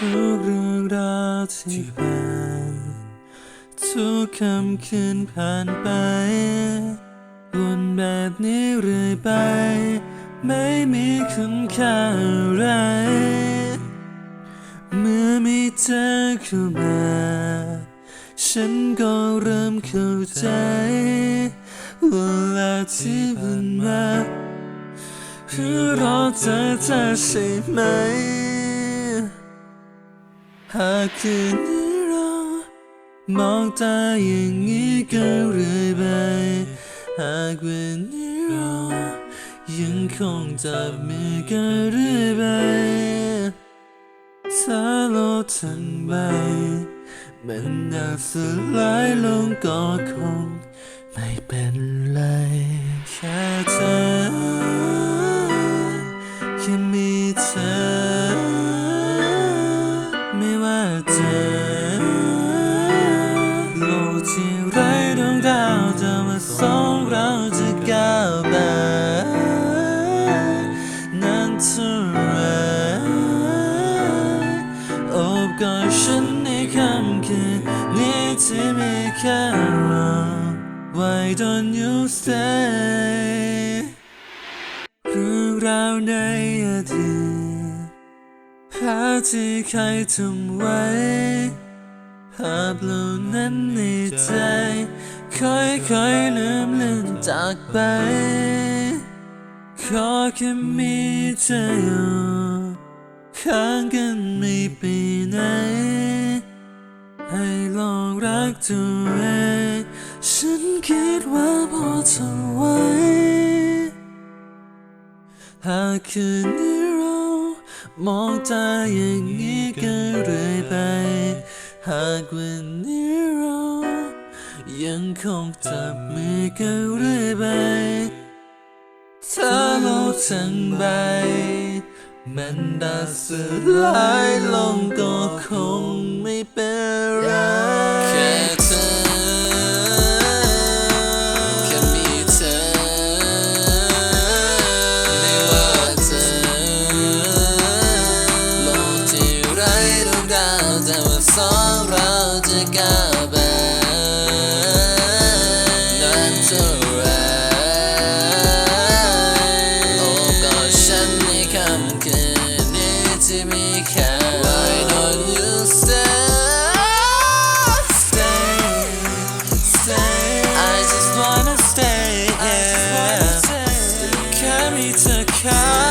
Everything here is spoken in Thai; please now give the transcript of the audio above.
ทุกเรื่องราวที่ผ่านทุกคำคืนผ่านไป วนแบบนี้เรื่อยไป ไม่มีคุณค่าอะไร เมื่อมีเธอเข้ามา ฉันก็เริ่มเข้าใจเวลาที่ผ่านมาเพื่อรอเธอเธอใช่ไหม หากคืนนี้เรามองตาอย่างนี้ก็เรื่อยไป หากวันนี้เรายังคงจับมือกันเรื่อยไปถ้าโลทั้งใบมันน่าสลายลงก็คงไม่เป็นไรแค่เธอ กอดฉันในค่ำคืนนี้ที่มีแค่เรา Why don't you stay เรื่องราวในอดีตภาพที่ใครทำไว้ภาพเหล่านั้นในใจค่อยๆลืมเลือนจากไป ขอแค่มีเธออยู่ ข้างกันไม่ไปไหน ให้ลองรักตัวเองฉันคิดว่าพอทนไว้ หากคืนนี้เรามองตาอย่างนี้ก็เรื่อยไป หากวันนี้เรายังคงจับมือกันเรื่อยไปถ้าโลกทั้งใบ มันดัดสลายลงก็คงไม่เป็นไรแค่เธอแค่มีเธอ ไม่ว่าเธอโลกที่ไร้ดวงดาวแต่ว่าสองเราจะก้าว time.